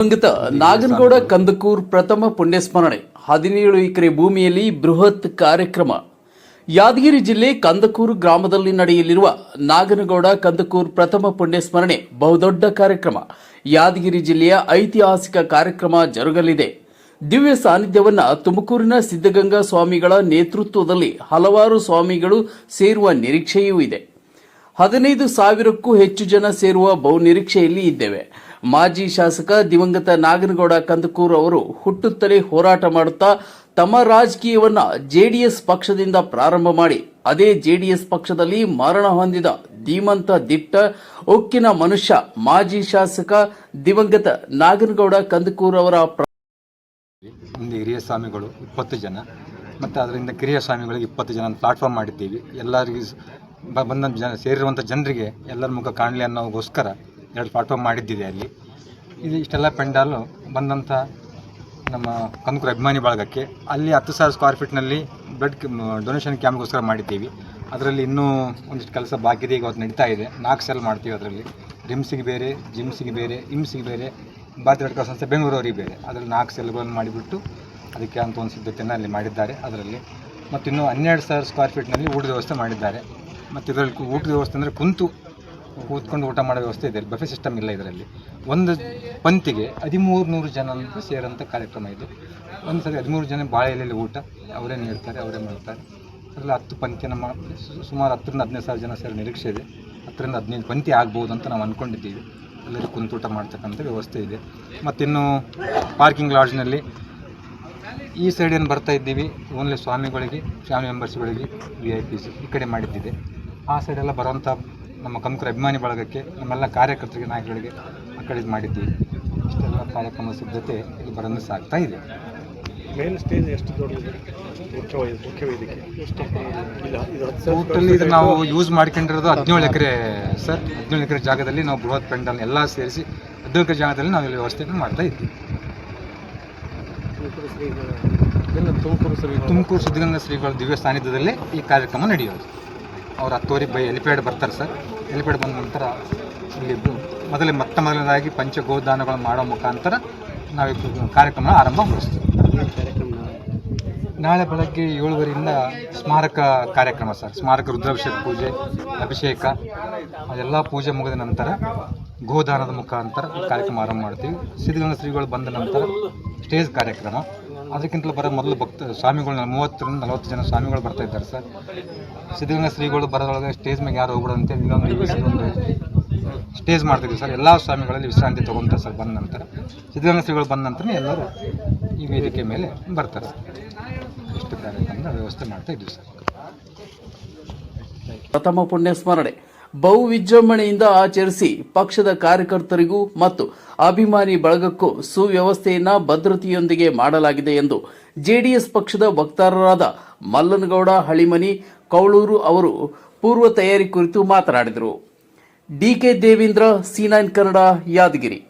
ದಿವಂಗತ ನಾಗನಗೌಡ ಕಂದಕೂರ್ ಪ್ರಥಮ ಪುಣ್ಯಸ್ಮರಣೆ. ಹದಿನೇಳು ಎಕರೆ ಭೂಮಿಯಲ್ಲಿ ಬೃಹತ್ ಕಾರ್ಯಕ್ರಮ. ಯಾದಗಿರಿ ಜಿಲ್ಲೆ ಕಂದಕೂರು ಗ್ರಾಮದಲ್ಲಿ ನಡೆಯಲಿರುವ ನಾಗನಗೌಡ ಕಂದಕೂರ್ ಪ್ರಥಮ ಪುಣ್ಯಸ್ಮರಣೆ ಬಹುದೊಡ್ಡ ಕಾರ್ಯಕ್ರಮ. ಯಾದಗಿರಿ ಜಿಲ್ಲೆಯ ಐತಿಹಾಸಿಕ ಕಾರ್ಯಕ್ರಮ ಜರುಗಲಿದೆ. ದಿವ್ಯ ಸಾನ್ನಿಧ್ಯವನ್ನು ತುಮಕೂರಿನ ಸಿದ್ಧಗಂಗಾ ಸ್ವಾಮಿಗಳ ನೇತೃತ್ವದಲ್ಲಿ ಹಲವಾರು ಸ್ವಾಮಿಗಳು ಸೇರುವ ನಿರೀಕ್ಷೆಯೂ ಇದೆ. ಹದಿನೈದು ಸಾವಿರಕ್ಕೂ ಹೆಚ್ಚು ಜನ ಸೇರುವ ಬಹು ನಿರೀಕ್ಷೆಯಲ್ಲಿ ಇದ್ದೇವೆ. ಮಾಜಿ ಶಾಸಕ ದಿವಂಗತ ನಾಗನಗೌಡ ಕಂದಕೂರ್ ಅವರು ಹುಟ್ಟುತ್ತಲೇ ಹೋರಾಟ ಮಾಡುತ್ತಾ ತಮ್ಮ ರಾಜಕೀಯವನ್ನ ಜೆಡಿಎಸ್ ಪಕ್ಷದಿಂದ ಪ್ರಾರಂಭ ಮಾಡಿ ಅದೇ ಜೆಡಿಎಸ್ ಪಕ್ಷದಲ್ಲಿ ಮರಣ ಹೊಂದಿದ ಧೀಮಂತ ದಿಟ್ಟ, ಉಕ್ಕಿನ ಮನುಷ್ಯ ಮಾಜಿ ಶಾಸಕ ದಿವಂಗತ ನಾಗನಗೌಡ ಕಂದಕೂರ್ ಅವರ ಹಿರಿಯ ಸ್ವಾಮಿಗಳು ಇಪ್ಪತ್ತು ಜನ, ಮತ್ತು ಅದರಿಂದ ಕಿರಿಯ ಸ್ವಾಮಿಗಳಿಗೆ ಇಪ್ಪತ್ತು ಜನ ಪ್ಲಾಟ್ಫಾರ್ಮ್ ಮಾಡಿದ್ದೀವಿ. ಎಲ್ಲರಿಗೂ ಬಂದ ಜನ ಸೇರಿರುವಂಥ ಜನರಿಗೆ ಎಲ್ಲರ ಮುಖ ಕಾಣಲಿ ಅನ್ನೋಗೋಸ್ಕರ ಎರಡು ಪ್ಲಾಟ್ಫಾರ್ಮ್ ಮಾಡಿದ್ದಿದೆ ಅಲ್ಲಿ. ಇದು ಇಷ್ಟೆಲ್ಲ ಪೆಂಡಾಲು ಬಂದಂಥ ನಮ್ಮ ಕನಕರು ಅಭಿಮಾನಿ ಬಳಗಕ್ಕೆ. ಅಲ್ಲಿ ಹತ್ತು ಸಾವಿರ ಸ್ಕ್ವೇರ್ ಫೀಟ್ನಲ್ಲಿ ಬ್ಲಡ್ ಡೊನೇಷನ್ ಕ್ಯಾಂಪ್ಗೋಸ್ಕರ ಮಾಡಿದ್ದೀವಿ. ಅದರಲ್ಲಿ ಇನ್ನೂ ಒಂದಿಷ್ಟು ಕೆಲಸ ಬಾಕಿ ಇದೆ, ಈಗ ಅವತ್ತು ನಡೀತಾ ಇದೆ. ನಾಲ್ಕು ಸೆಲ್ ಮಾಡ್ತೀವಿ ಅದರಲ್ಲಿ. ರಿಮ್ಸಿಗೆ ಬೇರೆ ಜಿಮ್ಸಿಗೆ ಬೇರೆ ಇಮ್ಸಿಗೆ ಬೇರೆ, ಭಾರತೀಯ ರೆಡ್ ಕ್ರಾಸ್ ಸಂಸ್ಥೆ ಬೇರೆ. ಅದರಲ್ಲಿ ನಾಲ್ಕು ಸೆಲ್ಗಳನ್ನು ಮಾಡಿಬಿಟ್ಟು ಅದಕ್ಕೆ ಅಂತ ಒಂದು ಸಿದ್ಧತೆಯನ್ನು ಅಲ್ಲಿ ಮಾಡಿದ್ದಾರೆ ಅದರಲ್ಲಿ. ಮತ್ತು ಇನ್ನೂ ಹನ್ನೆರಡು ಸಾವಿರ ಸ್ಕ್ವೇರ್ ಫೀಟ್ನಲ್ಲಿ ಊಟದ ವ್ಯವಸ್ಥೆ ಮಾಡಿದ್ದಾರೆ. ಮತ್ತು ಇದರಲ್ಲಿ ಊಟದ ವ್ಯವಸ್ಥೆ ಅಂದರೆ ಕುಂತು ಕೂತ್ಕೊಂಡು ಊಟ ಮಾಡೋ ವ್ಯವಸ್ಥೆ ಇದೆ. ಬಫೆ ಸಿಸ್ಟಮ್ ಇಲ್ಲ ಇದರಲ್ಲಿ. ಒಂದು ಪಂತಿಗೆ ಹದಿಮೂರು ನೂರು ಜನ ಅಂತ ಸೇರೋಂಥ ಕಾರ್ಯಕ್ರಮ ಇದು. ಒಂದು ಸರಿ ಹದಿಮೂರು ಜನ ಬಾಳೆ ಊಟ. ಅವರೇ ನೀಡ್ತಾರೆ, ಅವರೇ ಮಾಡ್ತಾರೆ. ಅದರಲ್ಲಿ ಹತ್ತು ಪಂಕ್ತಿ ನಮ್ಮ ಸು- ಸುಮಾರು ಹತ್ತರಿಂದ ಹದಿನೈದು ಸಾವಿರ ಜನ ಸೇರಿ ನಿರೀಕ್ಷೆ ಇದೆ. ಹತ್ತರಿಂದ ಹದಿನೈದು ಪಂಕ್ತಿ ಆಗ್ಬೋದು ಅಂತ ನಾವು ಅಂದ್ಕೊಂಡಿದ್ದೀವಿ ಎಲ್ಲರೂ ಊಟ ಮಾಡ್ತಕ್ಕಂಥ ವ್ಯವಸ್ಥೆ ಇದೆ. ಮತ್ತಿನ್ನು ಪಾರ್ಕಿಂಗ್ ಲಾಡ್ಜ್ನಲ್ಲಿ ಈ ಸೈಡ್ ಏನು ಬರ್ತಾ ಇದ್ದೀವಿ, ಓನ್ಲಿ ಸ್ವಾಮಿಗಳಿಗೆ, ಫ್ಯಾಮಿಲಿ ಮೆಂಬರ್ಸ್ಗಳಿಗೆ ವಿ ಐ ಪಿಸ್ ಈ ಕಡೆ ಮಾಡಿದ್ದಿದೆ. ಆ ಸೈಡೆಲ್ಲ ಬರುವಂಥ ನಮ್ಮ ಕಂಕುರ ಅಭಿಮಾನಿ ಬಳಗಕ್ಕೆ ನಮ್ಮೆಲ್ಲ ಕಾರ್ಯಕರ್ತರಿಗೆ ನಾಯಕರಿಗೆ ಆ ಕಡೆ ಇದು ಮಾಡಿದ್ದೀವಿ. ಇಷ್ಟೆಲ್ಲ ಕಾರ್ಯಕ್ರಮ ಸಿದ್ಧತೆ ಇಲ್ಲಿ ಬರಲು ಸಾಗ್ತಾ ಇದೆ. ಮೇನ್ ಸ್ಟೇಜ್ ಎಷ್ಟು ದೊಡ್ಡದು ಮುಖ್ಯ ವೈ- ಮುಖ್ಯ ವೇದಿಕೆ. ಇದು? ಟೋಟಲಿ ಇದು ನಾವು ಯೂಸ್ ಮಾಡ್ಕೊಂಡಿರೋದು ಹದಿನೇಳು ಎಕರೆ ಸರ್ ಹದಿನೇಳು ಎಕರೆ ಜಾಗದಲ್ಲಿ ನಾವು ಬೃಹತ್ ಪೆಂಡಲ್ ಎಲ್ಲ ಸೇರಿಸಿ ಹದಿನೇಳು ಎಕರೆ ಜಾಗದಲ್ಲಿ ನಾವು ಇಲ್ಲಿ ವ್ಯವಸ್ಥೆಯನ್ನು ಮಾಡ್ತಾ ಇದ್ದೀವಿ. ತುಮಕೂರು ಶ್ರೀಗಳ ಎಲ್ಲ ತುಮಕೂರು ಶ್ರೀ ತುಮಕೂರು ಸಿದ್ಧಗಂಗಾ ಶ್ರೀಗಳ ದಿವ್ಯ ಸಾನ್ನಿಧ್ಯದಲ್ಲಿ ಈ ಕಾರ್ಯಕ್ರಮ ನಡೆಯೋದು. ಅವ್ರು ಹತ್ತುವರೆಗೆ ಬೈ ಎಲಿಪೇಡ್ ಬರ್ತಾರೆ ಸರ್. ಎಲಿಪೇಡ್ ಬಂದ ನಂತರ ಇಲ್ಲಿ ಮೊದಲೇ ಮೊತ್ತ ಮೊದಲನೇದಾಗಿ ಪಂಚ ಗೋದಾನಗಳು ಮಾಡೋ ಮುಖಾಂತರ ನಾವು ಈ ಕಾರ್ಯಕ್ರಮ ಆರಂಭ ಮಾಡಿಸ್ತೀವಿ. ನಾಳೆ ಬೆಳಗ್ಗೆ ಏಳುವರೆಯಿಂದ ಸ್ಮಾರಕ ಕಾರ್ಯಕ್ರಮ ಸರ್. ಸ್ಮಾರಕ ರುದ್ರಾಭಿಷೇಕ ಪೂಜೆ, ಅಭಿಷೇಕ, ಅದೆಲ್ಲ ಪೂಜೆ ಮುಗಿದ ನಂತರ ಗೋದಾನದ ಮುಖಾಂತರ ಕಾರ್ಯಕ್ರಮ ಆರಂಭ ಮಾಡ್ತೀವಿ. ಸಿದ್ಧಗಂಗಾ ಶ್ರೀಗಳು ಬಂದ ನಂತರ ಸ್ಟೇಜ್ ಕಾರ್ಯಕ್ರಮ. ಅದಕ್ಕಿಂತಲೂ ಬರೋ ಮೊದಲು ಭಕ್ತ ಸ್ವಾಮಿಗಳು, ಮೂವತ್ತರಿಂದ ನಲವತ್ತು ಜನ ಸ್ವಾಮಿಗಳು ಬರ್ತಾ ಇದ್ದಾರೆ ಸರ್. ಸಿದ್ಧಗಂಗಾ ಶ್ರೀಗಳು ಬರೋದ್ರೊಳಗೆ ಸ್ಟೇಜ್ ಮೇಲೆ ಯಾರು ಹೋಗ್ಬಿಡೋ ಅಂತೇಳಿ ಇಲ್ಲೊಂದು ಒಂದು ಸ್ಟೇಜ್ ಮಾಡ್ತಿದ್ವಿ ಸರ್. ಎಲ್ಲ ಸ್ವಾಮಿಗಳಲ್ಲಿ ವಿಶ್ರಾಂತಿ ತೊಗೊತಾರೆ ಸರ್ ಬಂದ ನಂತರ. ಸಿದ್ಧಗಂಗಾ ಶ್ರೀಗಳು ಬಂದ ನಂತರ ಎಲ್ಲರೂ ಈ ವೇದಿಕೆ ಮೇಲೆ ಬರ್ತಾರೆ ಇಷ್ಟು ಕಾರ್ಯಕ್ರಮದ ವ್ಯವಸ್ಥೆ ಮಾಡ್ತಾ ಇದ್ವಿ ಸರ್. ಪ್ರಥಮ ಪುಣ್ಯಸ್ಮರಣೆ ಬಹು ವಿಜೃಂಭಣೆಯಿಂದ ಆಚರಿಸಿ ಪಕ್ಷದ ಕಾರ್ಯಕರ್ತರಿಗೂ ಮತ್ತು ಅಭಿಮಾನಿ ಬಳಗಕ್ಕೂ ಸುವ್ಯವಸ್ಥೆಯನ್ನ ಭದ್ರತೆಯೊಂದಿಗೆ ಮಾಡಲಾಗಿದೆ ಎಂದು ಜೆಡಿಎಸ್ ಪಕ್ಷದ ವಕ್ತಾರರಾದ ಮಲ್ಲನಗೌಡ, ಹಳಿಮನಿ, ಕೌಳೂರು ಅವರು ಪೂರ್ವ ತಯಾರಿ ಕುರಿತು ಮಾತನಾಡಿದರು. D K Devendra, C nine Kannada, Yadgiri.